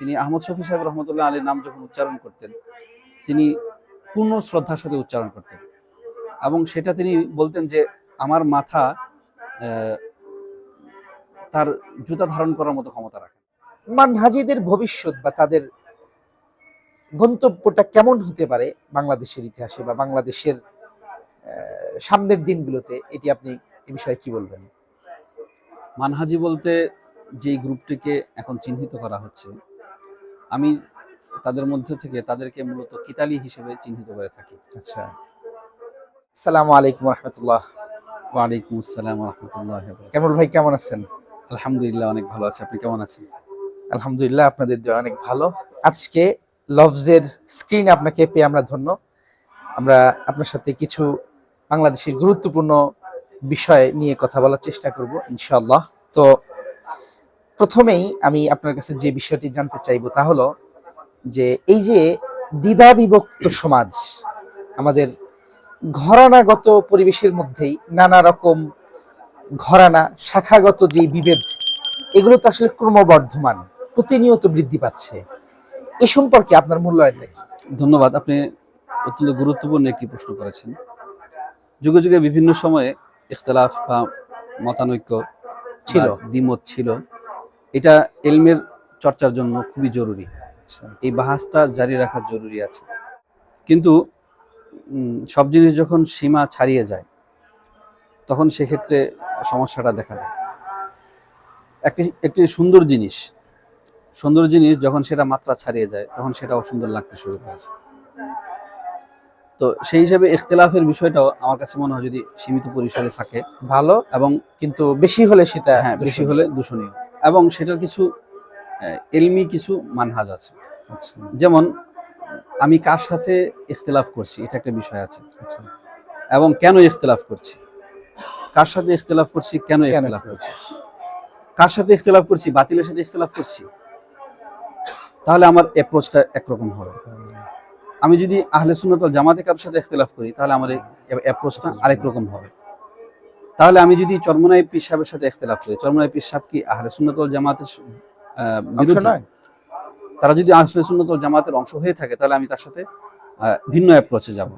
তিনি আহমদ শফি সাহেব রহমতুল্লাহ আলীর নাম যখন উচ্চারণ করতেন তিনি পূর্ণ শ্রদ্ধার সাথে উচ্চারণ করতেন। এবং সেটা তিনি বলতেন যে আমার মাথা তার জুতা ধারণ করার মতো ক্ষমতা রাখে মানহাজিদের ভবিষ্যৎ বা তাদের গন্তব্যটা কেমন হতে পারে বাংলাদেশের ইতিহাসে বা বাংলাদেশের সামনের দিনগুলোতে এটি আপনি এ বিষয়ে কি বলবেন? মানহাজি বলতে যেই গ্রুপটিকে এখন চিহ্নিত করা হচ্ছে আমি তাদের মধ্যে থেকে তাদেরকে মূলত কিতালি হিসেবে চিহ্নিত করে থাকি। আচ্ছা। সালামু আলাইকুম রহমতুল্লাহ। ওয়ালাইকুম আসসালাম রহমতুল্লাহ কেমন ভাই কেমন আছেন? আলহামদুলিল্লাহ অনেক ভালো আছে। আপনি কেমন আছেন? আলহামদুলিল্লাহ আপনাদের দেওয়া অনেক ভালো। আজকে লভজের স্ক্রিন আপনাকে পেয়ে আমরা ধন্য। আমরা আপনার সাথে কিছু বাংলাদেশের গুরুত্বপূর্ণ বিষয় নিয়ে কথা বলার চেষ্টা করব ইনশাল্লাহ তো প্রথমেই আমি আপনার কাছে যে বিষয়টি জানতে চাইব তা হলো যে এই যে দ্বিধা বিভক্ত সমাজ আমাদের ঘরানাগত পরিবেশের মধ্যেই নানা রকম ঘরানা শাখাগত যে বিভেদ এগুলো তো আসলে ক্রমবর্ধমান প্রতিনিয়ত বৃদ্ধি পাচ্ছে। এ সম্পর্কে আপনার মূল্যায়নটা কি? ধন্যবাদ আপনি অত্যন্ত গুরুত্বপূর্ণ একটি প্রশ্ন করেছেন। যুগে যুগে বিভিন্ন সময়ে ইখতলাফ বা মতানৈক্য ছিল। দ্বিমত ছিল। এটা এলমের চর্চার জন্য খুবই জরুরি। এই বাহাসটা জারি রাখা জরুরি আছে। কিন্তু সব জিনিস যখন সীমা ছাড়িয়ে যায় তখন সেক্ষেত্রে সমস্যাটা দেখা দেয়। একটি একটি সুন্দর জিনিস সুন্দর জিনিস যখন সেটা মাত্রা ছাড়িয়ে যায় তখন সেটা অসুন্দর লাগতে শুরু করে। তো সেই হিসাবে ইখতিলাফের বিষয়টাও আমার কাছে মনে হয় যদি সীমিত পরিসরে থাকে ভালো এবং কিন্তু বেশি হলে সেটা হ্যাঁ বেশি হলে দূষণীয়। এবং সেটার কিছু এলমি কিছু মানহাজ আছে। আচ্ছা। যেমন আমি কার সাথে ইখতিলাফ করছি এটা একটা বিষয় আছে। আচ্ছা। এবং কেন ইখতিলাফ করছি? কার সাথে ইখতিলাফ করছি কেন কেন ইখতিলাফ করছি? কার সাথে ইখতিলাফ করছি বাতিলের সাথে ইখতিলাফ করছি? তাহলে আমার অ্যাপ্রোচটা একরকম হবে। আমি যদি আহলে সুন্নত জামাতে কারোর সাথে ইখতিলাফ করি তাহলে আমার অ্যাপ্রোচটা আরেক রকম হবে। তাহলে আমি যদি চরমনাই পীর সাহেবের সাথে ইখতিলাফ করি চরমনাই পীর সাহেব কি আহলে সুন্নত ওয়াল জামাতের বিরোধী? নয়। তারা যদি আহলে সুন্নত ওয়াল জামাতের অংশ হয়ে থাকে তাহলে আমি তার সাথে ভিন্ন অ্যাপ্রোচে যাব।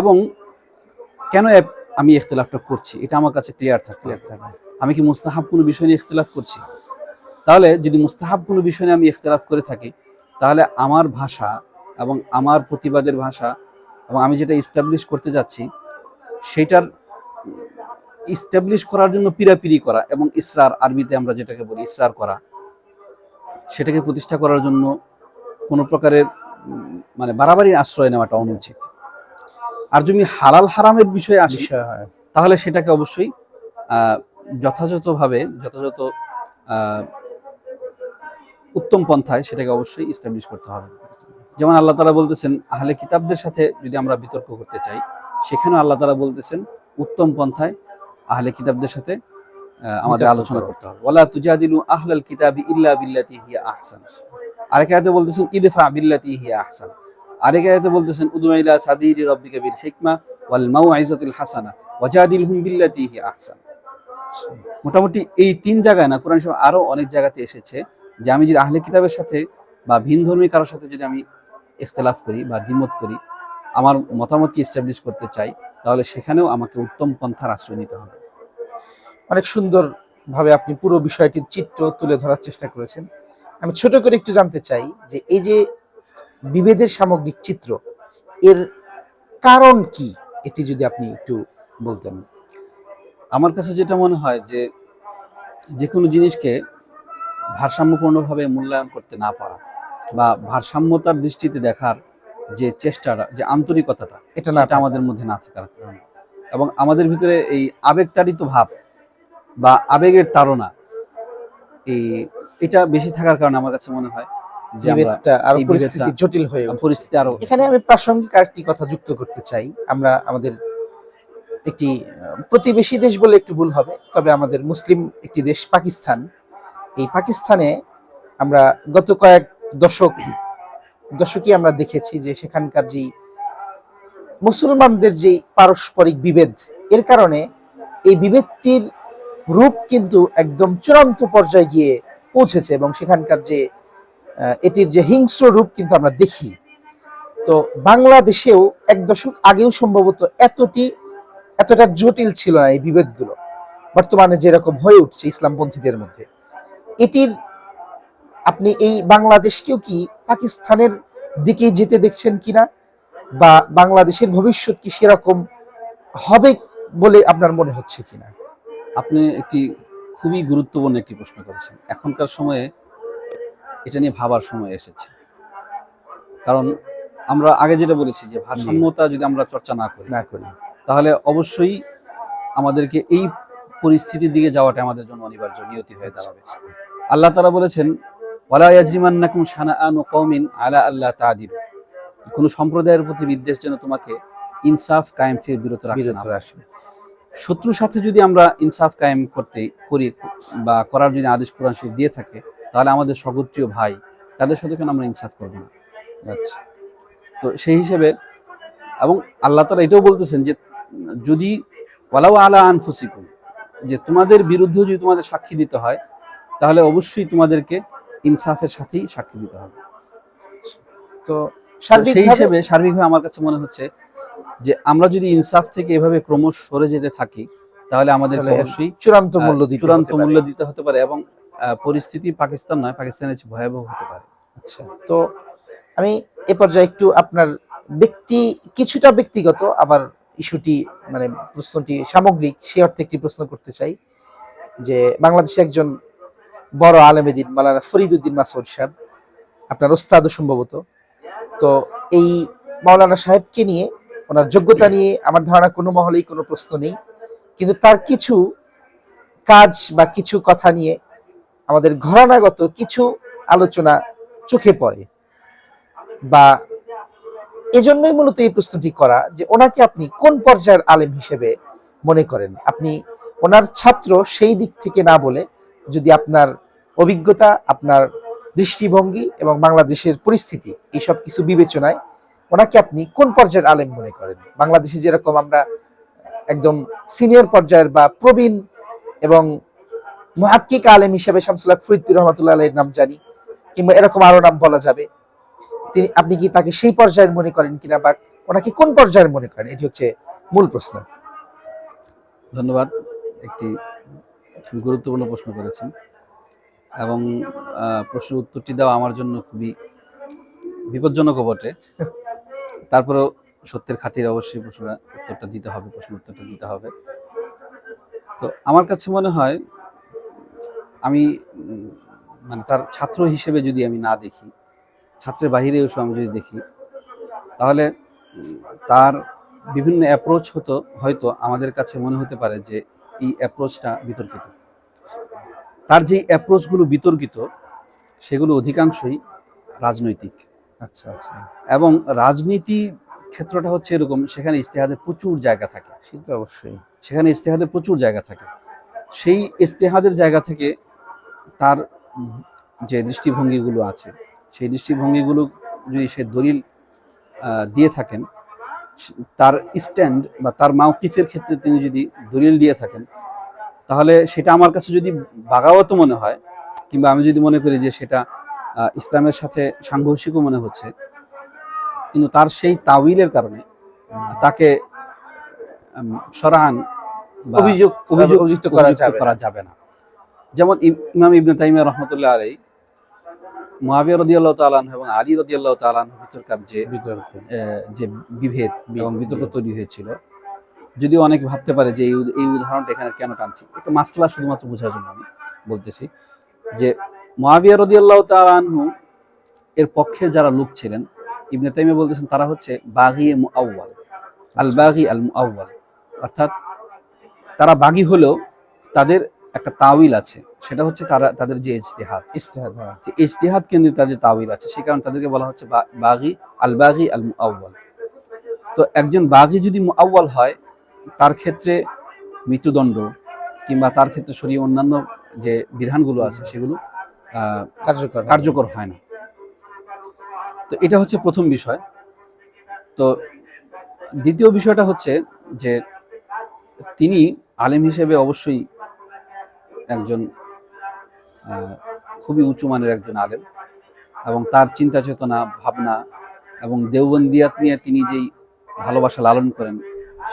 এবং কেন আমি ইখতিলাফটা করছি? এটা আমার কাছে ক্লিয়ার থাকে ক্লিয়ার থাকবে আমি কি মুস্তাহাব কোনো বিষয় নিয়ে ইখতিলাফ করছি? তাহলে যদি মুস্তাহাব কোনো বিষয় নিয়ে আমি ইখতিলাফ করে থাকি তাহলে আমার ভাষা এবং আমার প্রতিবাদের ভাষা এবং আমি যেটা ইস্টাবলিশ করতে যাচ্ছি সেটার ইস্টাবলিশ করার জন্য পিরাপিরি করা এবং ইসরার আরবিতে আমরা যেটাকে বলি ইসরার করা সেটাকে প্রতিষ্ঠা করার জন্য কোনো প্রকারের মানে বাড়াবাড়ির আশ্রয় নেওয়াটা অনুচিত। আর যদি হালাল হারামের বিষয়ে আসি হয়। তাহলে সেটাকে অবশ্যই যথাযথভাবে যথাযথ আহ, উত্তম পন্থায় সেটাকে অবশ্যই ইস্টাবলিশ করতে হবে। যেমন আল্লাহ তালা বলতেছেন আহলে কিতাবদের সাথে যদি আমরা বিতর্ক করতে চাই সেখানেও আল্লাহ তালা বলতেছেন উত্তম পন্থায় আহলে কিতাবদের সাথে আমাদের আলোচনা করতে হবে। ওয়ালা তুজাদিলু আহলাল কিতাবি ইল্লা বিল্লাতি হিয়া আহসান। আরেক আয়াতে বলতেছেন ইদফা বিল্লাতি হিয়া আহসান। আরেক আয়াতে বলতেছেন উদুনা ইলা সাবিরি রাব্বিকা বিল হিকমা ওয়াল মাউইজাতিল হাসানা ওয়াজাদিলহুম বিল্লাতি হিয়া আহসান। মোটামুটি এই তিন জায়গায় না কোরআন শরীফ আরও অনেক জায়গাতে এসেছে যে আমি যদি আহলে কিতাবের সাথে বা ভিন ধর্মী কারোর সাথে যদি আমি ইখতিলাফ করি বা দ্বিমত করি আমার মতামতকে ইস্টাবলিশ করতে চাই? তাহলে সেখানেও আমাকে উত্তম পন্থার আশ্রয় নিতে হবে। অনেক সুন্দর ভাবে আপনি পুরো বিষয়টির চিত্র তুলে ধরার চেষ্টা করেছেন। আমি ছোট করে একটু জানতে চাই যে এই যে বিভেদের সামগ্রিক চিত্র এর কারণ কি? এটি যদি আপনি একটু বলতেন। আমার কাছে যেটা মনে হয় যে যে কোনো জিনিসকে ভারসাম্যপূর্ণভাবে মূল্যায়ন করতে না পারা বা ভারসাম্যতার দৃষ্টিতে দেখার যে চেষ্টাটা যে আন্তরিকতাটা এটা না আমাদের মধ্যে না থাকার কারণে। এবং আমাদের ভিতরে এই আবেগতাড়িত ভাব বা আবেগের তাড়না এই এটা বেশি থাকার কারণে আমার কাছে মনে হয় আরও পরিস্থিতি জটিল হয়ে পরিস্থিতি আরও এখানে আমি প্রাসঙ্গিক আরেকটি কথা যুক্ত করতে চাই। আমরা আমাদের একটি প্রতিবেশী দেশ বলে একটু ভুল হবে তবে আমাদের মুসলিম একটি দেশ পাকিস্তান। এই পাকিস্তানে আমরা গত কয়েক দশক দশকই আমরা দেখেছি যে সেখানকার যে মুসলমানদের যে পারস্পরিক বিভেদ, এর কারণে এই বিভেদটির রূপ কিন্তু একদম চূড়ান্ত পর্যায়ে গিয়ে পৌঁছেছে এবং সেখানকার যে এটির যে হিংস্র রূপ কিন্তু আমরা দেখি। তো বাংলাদেশেও এক দশক আগেও সম্ভবত এতটি, এতটা জটিল ছিল না এই বিভেদগুলো, বর্তমানে যেরকম হয়ে উঠছে ইসলামপন্থীদের মধ্যে। এটির, আপনি এই বাংলাদেশকেও কি পাকিস্তানের দিকে যেতে দেখছেন কিনা বা বাংলাদেশের ভবিষ্যৎ কি সেরকম হবে বলে আপনার মনে হচ্ছে কিনা? আপনি একটি খুবই গুরুত্বপূর্ণ একটি প্রশ্ন করেছেন। এখনকার সময়ে এটা নিয়ে ভাবার সময় এসেছে। কারণ আমরা আগে যেটা বলেছি যে ভারসাম্যতা যদি আমরা চর্চা না করি না করি। তাহলে অবশ্যই আমাদেরকে এই পরিস্থিতির দিকে যাওয়াটা আমাদের জন্য অনিবার্য নিয়তি হয়ে দাঁড়াবে। আল্লাহ তারা বলেছেন ওয়ালা ইয়াজরিমান্নাকুম শানাআনু কওমিন আলা আল্লাহ তাদিল কোন সম্প্রদায়ের প্রতি বিদ্বেষ যেন তোমাকে ইনসাফ কায়েম থেকে বিরত রাখে শত্রুর সাথে যদি আমরা ইনসাফ কায়েম করতে করি বা করার যদি আদেশ কোরআন শরীফ দিয়ে থাকে তাহলে আমাদের সগোত্রীয় ভাই তাদের সাথে কেন আমরা ইনসাফ করব না? আচ্ছা। তো সেই হিসেবে এবং আল্লাহ তালা এটাও বলতেছেন যে যদি ওয়ালাউ আলা আনফুসিকুম যে তোমাদের বিরুদ্ধেও যদি তোমাদের সাক্ষী দিতে হয় তাহলে অবশ্যই তোমাদেরকে ইনসাফের সাথেই সাক্ষী দিতে হবে। তো সেই হিসেবে সার্বিকভাবে আমার কাছে মনে হচ্ছে যে আমরা যদি ইনসাফ থেকে এভাবে ক্রমশ সরে যেতে থাকি তাহলে আমাদের অবশ্যই চূড়ান্ত মূল্য দিতে চূড়ান্ত মূল্য দিতে হতে পারে এবং পরিস্থিতি পাকিস্তান নয় পাকিস্তানের চেয়ে ভয়াবহ হতে পারে। আচ্ছা তো আমি এ পর্যায়ে একটু আপনার ব্যক্তি কিছুটা ব্যক্তিগত আবার ইস্যুটি মানে প্রশ্নটি সামগ্রিক সে অর্থে একটি প্রশ্ন করতে চাই যে বাংলাদেশে একজন বড় আলেমেদিন মালানা ফরিদুদ্দিন মাসুদ সাহেব, আপনার ওস্তাদও সম্ভবত। তো এই মাওলানা সাহেবকে নিয়ে, ওনার যোগ্যতা নিয়ে আমার ধারণা কোনো মহলেই কোনো প্রশ্ন নেই। কিন্তু তার কিছু কাজ বা কিছু কথা নিয়ে আমাদের ঘরানাগত কিছু আলোচনা চোখে পড়ে। বা এজন্যই মূলত এই প্রশ্নটি করা যে ওনাকে আপনি কোন পর্যায়ের আলেম হিসেবে মনে করেন? আপনি ওনার ছাত্র সেই দিক থেকে না বলে যদি আপনার অভিজ্ঞতা, আপনার দৃষ্টিভঙ্গি এবং বাংলাদেশের পরিস্থিতি এইসব কিছু বিবেচনায় ওনাকে আপনি কোন পর্যায়ের আলেম মনে করেন? বাংলাদেশে যেরকম আমরা একদম সিনিয়র পর্যায়ের বা প্রবীণ এবং মহাক্কিক আলেম হিসেবে শামসুল্লাহ ফরিদপুর রহমতুল্লাহ আলের নাম জানি, কিংবা এরকম আরও নাম বলা যাবে, তিনি, আপনি কি তাকে সেই পর্যায়ের মনে করেন কিনা বা ওনাকে কোন পর্যায়ের মনে করেন? এটি হচ্ছে মূল প্রশ্ন। ধন্যবাদ। একটি খুবই গুরুত্বপূর্ণ প্রশ্ন করেছেন এবং প্রশ্নের উত্তরটি দেওয়া আমার জন্য খুবই বিপজ্জনকও বটে। তারপরেও সত্যের খাতিরে অবশ্যই প্রশ্নটা, উত্তরটা দিতে হবে প্রশ্ন উত্তরটা দিতে হবে। তো আমার কাছে মনে হয়, আমি মানে তার ছাত্র হিসেবে যদি আমি না দেখি, ছাত্রের বাহিরে এসে আমি যদি দেখি, তাহলে, তার বিভিন্ন অ্যাপ্রোচ হতো, হয়তো আমাদের কাছে মনে হতে পারে যে এই অ্যাপ্রোচটা বিতর্কিত। তার যে অ্যাপ্রোচগুলো বিতর্কিত সেগুলো অধিকাংশই রাজনৈতিক। আচ্ছা আচ্ছা। এবং রাজনীতি ক্ষেত্রটা হচ্ছে এরকম সেখানে ইস্তেহাদের প্রচুর জায়গা থাকে। সে তো অবশ্যই। সেখানে ইস্তেহাদের প্রচুর জায়গা থাকে। সেই ইস্তেহাদের জায়গা থেকে তার যে দৃষ্টিভঙ্গিগুলো আছে সেই দৃষ্টিভঙ্গিগুলো যদি সে দলিল দিয়ে থাকেন তার স্ট্যান্ড বা তার মাউকিফের ক্ষেত্রে তিনি যদি দলিল দিয়ে থাকেন তাহলে সেটা আমার কাছে যদি বাগাওয়াত মনে হয় কিংবা আমি যদি মনে করি যে সেটা ইসলামের সাথে সাংঘর্ষিকও মনে হচ্ছে কিন্তু তার সেই তাউইলের কারণে তাকে সরান অভিযোগ অভিযোগ অভিযুক্ত করা যাবে না। যেমন ইম- ইমাম ইবনে তাইমিয়া রহমতুল্লাহ আলাই মুয়াবিয়া রাদিয়াল্লাহু তাআলা আনহু এবং আলী রাদিয়াল্লাহু তাআলা আনহু ভিতরকার যে বিতর্ক। যে বিভেদ এবং বিতর্ক তৈরি হয়েছিল যদিও অনেকে ভাবতে পারে যে এই উদাহরণটা এখানে কেন টানছি। একটা মাসলা শুধুমাত্র বোঝার জন্য আমি বলতেছি যে মুয়াবিয়া রাদিয়াল্লাহু তাআলা আনহু এর পক্ষে যারা লোক ছিলেন ইবনে তাইমিয়া বলতেছেন তারা হচ্ছে বাগি মুআওয়াল আল বাগি আল মুআওয়াল অর্থাৎ তারা বাগি হলেও তাদের একটা তাওইল আছে সেটা হচ্ছে তারা তাদের যে ইজতিহাদ। ইস্তেহাদ হ্যাঁ। ইজতিহাদ কেন্দ্রিক তাদের তাওইল আছে সেই কারণে তাদেরকে বলা হচ্ছে বা- বাগি আল বাগি আল মুআওয়াল তো একজন বাগি যদি মুআওয়াল হয় তার ক্ষেত্রে মৃত্যুদণ্ড কিংবা তার ক্ষেত্রে সরিয়ে অন্যান্য যে বিধানগুলো আছে সেগুলো কার্যকর কার্যকর হয় না। তো এটা হচ্ছে প্রথম বিষয়। তো দ্বিতীয় বিষয়টা হচ্ছে যে তিনি আলেম হিসেবে অবশ্যই একজন খুবই উঁচু মানের একজন আলেম এবং তার চিন্তা চেতনা ভাবনা এবং দেওবন্দিয়াত নিয়ে তিনি যেই ভালোবাসা লালন করেন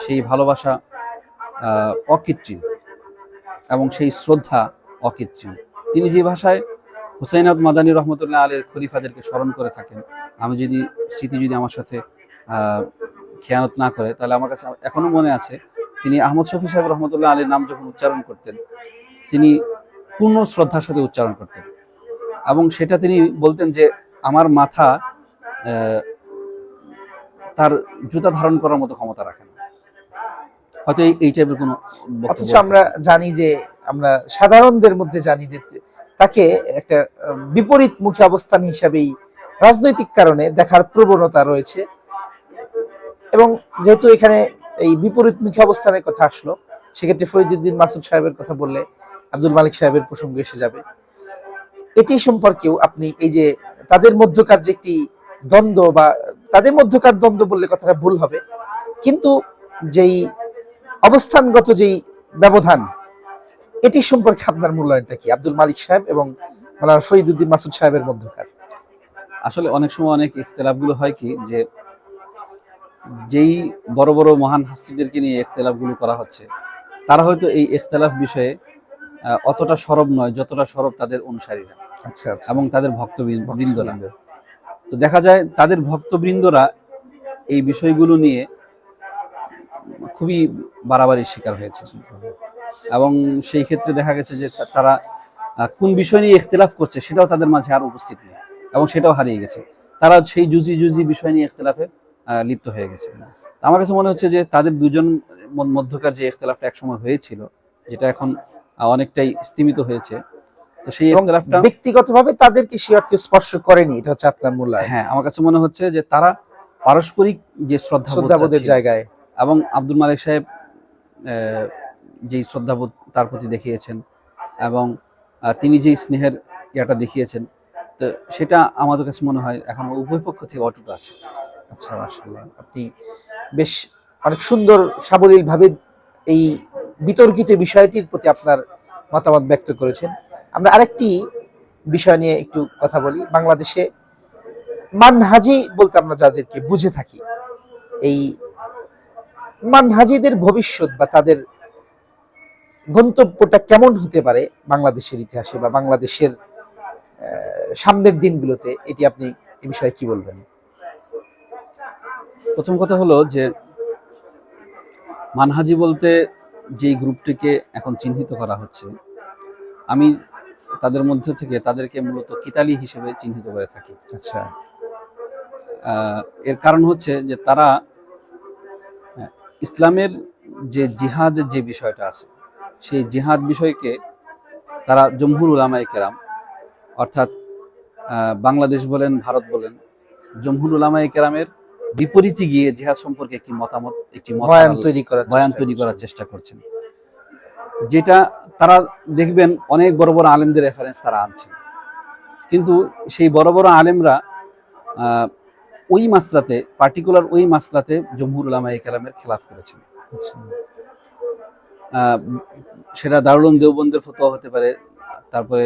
সেই ভালোবাসা অকৃত্রিম এবং সেই শ্রদ্ধা অকৃত্রিম। তিনি যে ভাষায় হুসাইনাদ মাদানী রহমতুল্লাহ আলের খলিফাদেরকে স্মরণ করে থাকেন, আমি যদি, স্মৃতি যদি আমার সাথে খেয়ানত না করে, তাহলে আমার কাছে এখনও মনে আছে, তিনি আহমদ শফি সাহেব রহমতুল্লাহ আলীর নাম যখন উচ্চারণ করতেন, তিনি পূর্ণ শ্রদ্ধার সাথে উচ্চারণ করতেন। এবং সেটা তিনি বলতেন যে, আমার মাথা তার জুতা ধারণ করার মতো ক্ষমতা রাখে না। হয়তো এই- টাইপের কোনো অথচ আমরা জানি যে আমরা সাধারণদের মধ্যে জানি যে তাকে একটা আহ, বিপরীতমুখী অবস্থান হিসাবেই রাজনৈতিক কারণে দেখার প্রবণতা রয়েছে। এবং যেহেতু এখানে এই বিপরীত বিপরীতমুখী অবস্থানের কথা আসলো সেক্ষেত্রে ফরিদুদ্দিন মাসুদ সাহেবের কথা বললে আব্দুল মালিক সাহেবের প্রসঙ্গ এসে যাবে। এটি সম্পর্কেও আপনি এই যে তাদের মধ্যকার যে একটি দ্বন্দ্ব বা তাদের মধ্যকার দ্বন্দ্ব বললে কথাটা ভুল হবে। কিন্তু যেই অবস্থানগত যেই ব্যবধান এটি সম্পর্কে আপনার মূল্যায়নটা কি? আব্দুল মালিক সাহেব এবং মালানা ফরিদুদ্দিন মাসুদ সাহেবের মধ্যকার। আসলে অনেক সময় অনেক ইখতলাফগুলো হয় কি যে যেই বড় বড় মহান হাস্তিদেরকে নিয়ে ইখতলাফগুলো করা হচ্ছে তারা হয়তো এই ইখতলাফ বিষয়ে অতটা সরব নয় যতটা সরব তাদের অনুসারীরা আচ্ছা আচ্ছা। এবং তাদের ভক্তবৃন্দরা তো দেখা যায় তাদের ভক্তবৃন্দরা এই বিষয়গুলো নিয়ে খুবই বাড়াবাড়ির শিকার হয়েছে। এবং সেই ক্ষেত্রে দেখা গেছে যে তারা কোন বিষয় নিয়ে ইখতলাফ করছে সেটাও তাদের মাঝে আর উপস্থিত নেই এবং সেটাও হারিয়ে গেছে। তারা সেই জুজি জুজি বিষয় নিয়ে ইখতলাফে লিপ্ত হয়ে গেছে। আমার কাছে মনে হচ্ছে যে তাদের দুজন মধ্যকার যে ইখতলাফটা একসময় হয়েছিল যেটা এখন অনেকটাই স্তীমিত হয়েছে তো সেই ইখতলাফটা ব্যক্তিগতভাবে তাদেরকে সে অর্থে স্পর্শ করেনি এটা হচ্ছে আপনার মূল্যায়ন হ্যাঁ আমার কাছে মনে হচ্ছে যে তারা পারস্পরিক যে শ্রদ্ধা শ্রদ্ধাবোধের জায়গায়। এবং আব্দুল মালিক সাহেব যেই শ্রদ্ধাবোধ তার প্রতি দেখিয়েছেন এবং তিনি যেই স্নেহের ইয়াটা দেখিয়েছেন, তো সেটা আমাদের কাছে মনে হয় এখন উভয় পক্ষ থেকে অটুট আছে। আচ্ছা মাশাআল্লাহ। আপনি বেশ অনেক সুন্দর, সাবলীলভাবে এই বিতর্কিত বিষয়টির প্রতি আপনার মতামত ব্যক্ত করেছেন। আমরা আরেকটি বিষয় নিয়ে একটু কথা বলি। বাংলাদেশে মানহাজি বলতে আমরা যাদেরকে বুঝে থাকি, এই মানহাজিদের ভবিষ্যৎ বা তাদের গন্তব্যটা কেমন হতে পারে বাংলাদেশের ইতিহাসে বা বাংলাদেশের সামনের দিনগুলোতে এটি আপনি এ বিষয়ে কি বলবেন? প্রথম কথা হলো যে মানহাজি বলতে যেই গ্রুপটিকে এখন চিহ্নিত করা হচ্ছে আমি তাদের মধ্যে থেকে তাদেরকে মূলত কিতালি হিসেবে চিহ্নিত করে থাকি। আচ্ছা। এর কারণ হচ্ছে যে তারা ইসলামের যে জিহাদের যে বিষয়টা আছে সেই জিহাদ বিষয়কে তারা জমহুর উলামায়ে কেরাম অর্থাৎ বাংলাদেশ বলেন ভারত বলেন জমহুর উলামায় কেরামের বিপরীতে গিয়ে জিহাদ সম্পর্কে একটি মতামত একটি বয়ান তৈরি করার বয়ান চেষ্টা তৈরি করছেন। করার চেষ্টা করছেন যেটা তারা দেখবেন অনেক বড় বড় আলেমদের রেফারেন্স তারা আনছেন কিন্তু সেই বড় বড় আলেমরা ওই মাসলাতে পার্টিকুলার ওই মাসলাতে জমহুর উলামায়ে কেরামের খেলাফ করেছেন। আচ্ছা। সেটা দারুল উলুম দেওবন্দের ফতোয়া হতে পারে তারপরে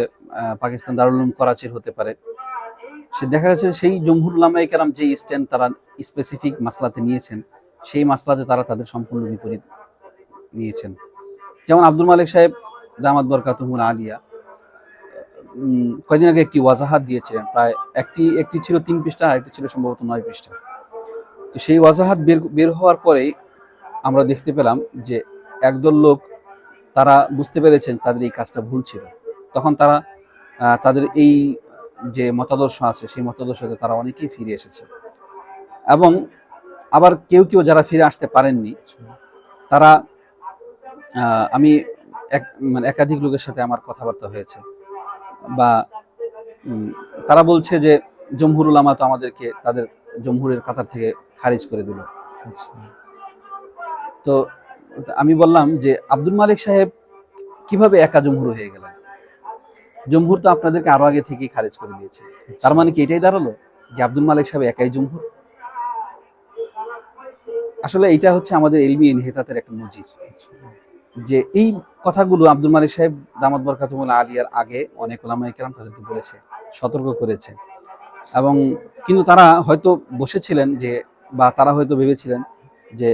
পাকিস্তান দারুল উলুম করাচির হতে পারে। সে দেখা গেছে সেই জমহুর উলামায়ে কেরাম যে স্ট্যান্ড তারা স্পেসিফিক মাসলাতে নিয়েছেন সেই মাসলাতে তারা তাদের সম্পূর্ণ বিপরীত নিয়েছেন। যেমন আব্দুল মালিক সাহেব দামাত বরকাতুহুল আলিয়া উম, কয়দিন আগে একটি ওয়াজাহাত দিয়েছিলেন প্রায় একটি একটি ছিল তিন পৃষ্ঠা আর একটি ছিল সম্ভবত নয় পৃষ্ঠা। তো সেই ওয়াজাহাত বের বের হওয়ার পরেই আমরা দেখতে পেলাম যে একদল লোক তারা বুঝতে পেরেছেন তাদের এই কাজটা ভুল ছিল। তখন তারা তাদের এই যে মতাদর্শ আছে সেই মতাদর্শতে তারা অনেকেই ফিরে এসেছে। এবং আবার কেউ কেউ যারা ফিরে আসতে পারেননি তারা আমি এক মানে একাধিক লোকের সাথে আমার কথাবার্তা হয়েছে। বা তারা বলছে যে জমহুর উলামা তো আমাদেরকে তাদের জমহুরের কাতার থেকে খারিজ করে দিল। আচ্ছা। তো আমি বললাম যে আব্দুল মালিক সাহেব কীভাবে একা জমহুর হয়ে গেলেন? জমহুর তো আপনাদেরকে আরও আগে থেকেই খারিজ করে দিয়েছে। তার মানে কি এটাই দাঁড়াল? যে আব্দুল মালিক সাহেব একাই জমহুর? আসলে এটা হচ্ছে আমাদের এলমি ইনহেতাতের একটা নজির। যে এই কথাগুলো আব্দুল মালিক সাহেব দামাত বরকাতুমুল্লাহ আলিয়ার আগে অনেক ওলামায়ে কেরাম তাদেরকে বলেছে সতর্ক করেছে। এবং কিন্তু তারা হয়তো বসেছিলেন যে বা তারা হয়তো ভেবেছিলেন যে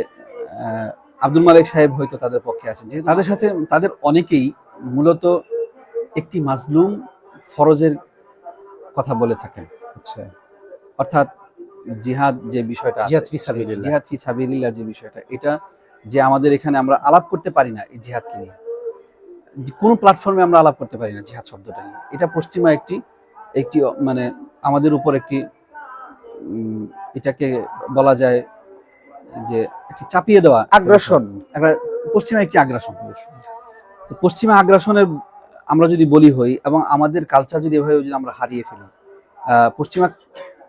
আব্দুল মালিক সাহেব হয়তো তাদের পক্ষে আছেন। যে তাদের সাথে তাদের অনেকেই মূলত একটি মাজলুম ফরজের কথা বলে থাকেন। আচ্ছা। অর্থাৎ জিহাদ যে বিষয়টা জিহাদ ফি সাবিলিল্লাহ। জিহাদ ফি সাবিলিল্লাহর যে বিষয়টা এটা যে আমাদের এখানে আমরা আলাপ করতে পারি না এই জিহাদকে নিয়ে। যে কোনো প্ল্যাটফর্মে আমরা আলাপ করতে পারি না জিহাদ শব্দটা নিয়ে। এটা পশ্চিমা একটি একটি মানে আমাদের উপর একটি এটাকে বলা যায় যে একটি চাপিয়ে দেওয়া। আগ্রাসন। একটা পশ্চিমা একটি আগ্রাসন। পশ্চিমা আগ্রাসনের আমরা যদি বলি হই এবং আমাদের কালচার যদি এভাবে যদি আমরা হারিয়ে ফেলি পশ্চিমা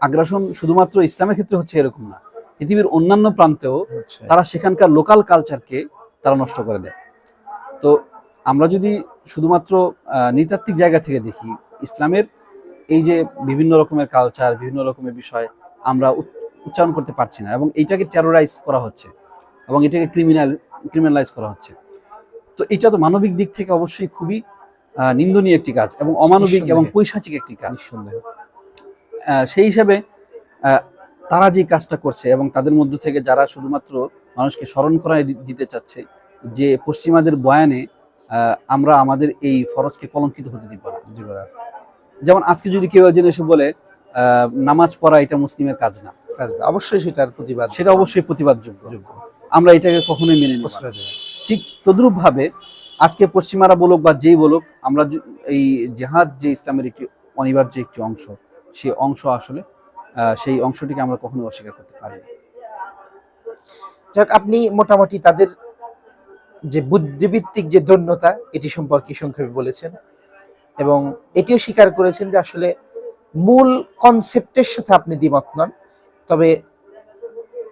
আগ্রাসন শুধুমাত্র ইসলামের ক্ষেত্রে হচ্ছে এরকম না। পৃথিবীর অন্যান্য প্রান্তেও আচ্ছা। তারা সেখানকার লোকাল কালচারকে তারা নষ্ট করে দেয়। তো আমরা যদি শুধুমাত্র নৃতাত্ত্বিক জায়গা থেকে দেখি ইসলামের এই যে বিভিন্ন রকমের কালচার বিভিন্ন রকমের বিষয় আমরা উচ- উচ্চারণ করতে পারছি না এবং এইটাকে টেরোরাইজ করা হচ্ছে এবং এটাকে ক্রিমিনাল ক্রিমিনালাইজ করা হচ্ছে। তো এটা তো মানবিক দিক থেকে অবশ্যই খুবই নিন্দনীয় একটি কাজ এবং অমানবিক এবং। পৈশাচিক একটি কাজ। সেই হিসাবে তারা যে কাজটা করছে এবং তাদের মধ্য থেকে যারা শুধুমাত্র মানুষকে স্মরণ করায় দিতে চাচ্ছে যে পশ্চিমাদের বয়ানে আমরা আমাদের এই ফরজকে কলঙ্কিত হতে দিব না। যেমন আজকে যদি কেউ একজন এসে বলে নামাজ পড়া এটা মুসলিমের কাজ না। কাজ না। অবশ্যই সেটার প্রতিবাদ সেটা অবশ্যই প্রতিবাদযোগ্য। যোগ্য। আমরা এটাকে কখনোই মেনে নেব। ঠিক তদ্রূপ ভাবে আজকে পশ্চিমারা বলুক বা যেই বলুক আমরা এই জেহাদ যে ইসলামের একটি অনিবার্য একটি অংশ সে অংশ আসলে সেই অংশটিকে আমরা কখনো অস্বীকার করতে পারি না। যাক আপনি মোটামুটি তাদের যে বুদ্ধিভিত্তিক যে দন্যতা এটি সম্পর্কে সংক্ষেপে বলেছেন এবং এটিও স্বীকার করেছেন যে আসলে মূল কনসেপ্টের সাথে আপনি দ্বিমত নন তবে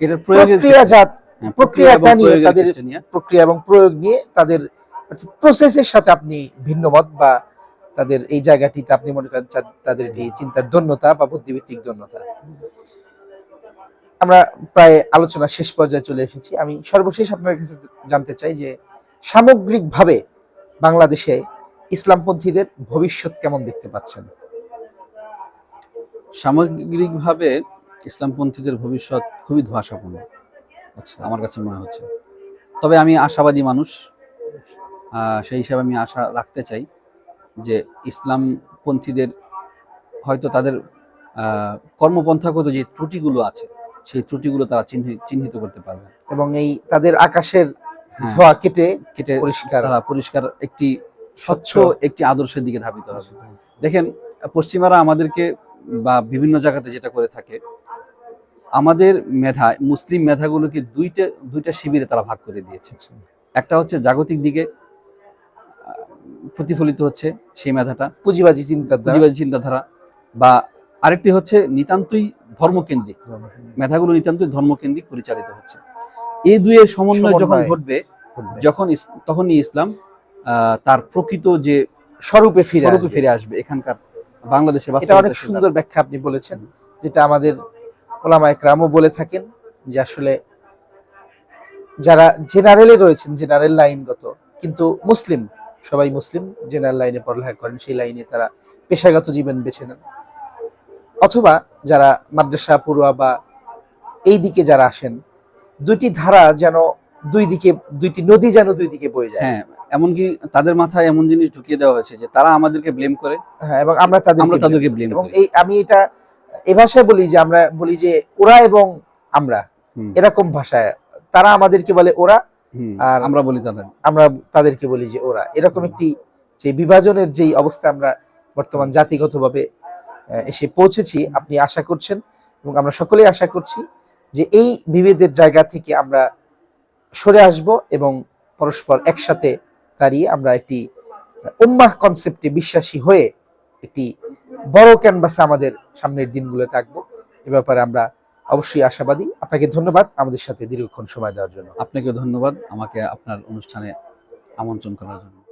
এটার প্রক্রিয়াজাত হ্যাঁ, প্রক্রিয়াটা নিয়ে তাদের- প্রক্রিয়া এবং প্রয়োগ নিয়ে তাদের প্রসেসের সাথে আপনি ভিন্নমত বা তাদের এই জায়গাটিতে আপনি মনে করেন তাদের এই চিন্তার ধন্যতা বা বুদ্ধিভিত্তিক ধন্যতা আমরা প্রায় আলোচনা শেষ পর্যায়ে চলে এসেছি। আমি সর্বশেষ আপনার কাছে জানতে চাই যে সামগ্রিকভাবে বাংলাদেশে ইসলামপন্থীদের ভবিষ্যৎ কেমন দেখতে পাচ্ছেন? সামগ্রিকভাবে ইসলামপন্থীদের ভবিষ্যৎ খুবই ধোঁয়াশাপূর্ণ আচ্ছা। আমার কাছে মনে হচ্ছে। তবে আমি আশাবাদী মানুষ সেই হিসাবে আমি আশা রাখতে চাই যে ইসলামপন্থীদের হয়তো তাদের কর্মপন্থাগত যে ত্রুটিগুলো আছে সেই ত্রুটিগুলো তারা চিহ্নি- চিহ্নিত করতে পারবে। এবং এই তাদের আকাশের হ্যাঁ, ধোয়া কেটে কেটে পরিষ্কার। তারা পরিষ্কার একটি স্বচ্ছ একটি আদর্শের দিকে ধাবিত হবে। দেখেন পশ্চিমারা আমাদেরকে বা বিভিন্ন জায়গাতে যেটা করে থাকে আমাদের মেধা মুসলিম মেধাগুলোকে দুইটা দুইটা শিবিরে তারা ভাগ করে দিয়েছে। একটা হচ্ছে জাগতিক দিকে প্রতিফলিত হচ্ছে সেই মেধাটা। পুঁজিবাজি চিন্তাধারা। পুঁজিবাদী চিন্তাধারা। বা আরেকটি হচ্ছে নিতান্তই ধর্মকেন্দ্রিক। মেধাগুলো নিতান্তই ধর্মকেন্দ্রিক পরিচালিত হচ্ছে। এই দুইয়ের সমন্বয় যখন ঘটবে। যখন তখনই ইসলাম তার প্রকৃত যে স্বরূপে ফিরে স্বরূপে ফিরে আসবে। এখানকার বাংলাদেশের এটা অনেক সুন্দর ব্যাখ্যা আপনি বলেছেন যেটা আমাদের ওলামা একরামও বলে থাকেন যে আসলে যারা জেনারেলে রয়েছেন জেনারেল লাইনগত কিন্তু মুসলিম সবাই মুসলিম জেনারেল লাইনে পড়ালেখা করেন সেই লাইনে তারা পেশাগত জীবন বেছে নেন। অথবা যারা মাদ্রাসা পড়ুয়া বা এই দিকে যারা আসেন দুইটি ধারা যেন দুই দিকে দুইটি নদী যেন দুই দিকে বয়ে যায়। হ্যাঁ এমনকি তাদের মাথায় এমন জিনিস ঢুকিয়ে দেওয়া হয়েছে যে তারা আমাদেরকে ব্লেম করে হ্যাঁ এবং আমরা তাদের আমরা তাদেরকে ব্লেম এবং করি। এই আমি এটা এ ভাষায় বলি যে আমরা বলি যে ওরা এবং আমরা এরকম ভাষায়। তারা আমাদেরকে বলে ওরা আর আমরা বলি তাদের। আমরা তাদেরকে বলি যে ওরা। এরকম একটি যে বিভাজনের যেই অবস্থা আমরা বর্তমান জাতিগতভাবে এসে পৌঁছেছি আপনি আশা করছেন এবং আমরা সকলেই আশা করছি যে এই বিভেদের জায়গা থেকে আমরা সরে আসব এবং পরস্পর একসাথে দাঁড়িয়ে আমরা একটি উম্মাহ কনসেপ্টে বিশ্বাসী হয়ে একটি বড় ক্যানভাসে আমাদের সামনের দিনগুলো থাকব এ ব্যাপারে আমরা অবশ্যই আশাবাদী। আপনাকে ধন্যবাদ আমাদের সাথে দীর্ঘক্ষণ সময় দেওয়ার জন্য। আপনাকে ধন্যবাদ আমাকে আপনার অনুষ্ঠানে আমন্ত্রণ করার জন্য।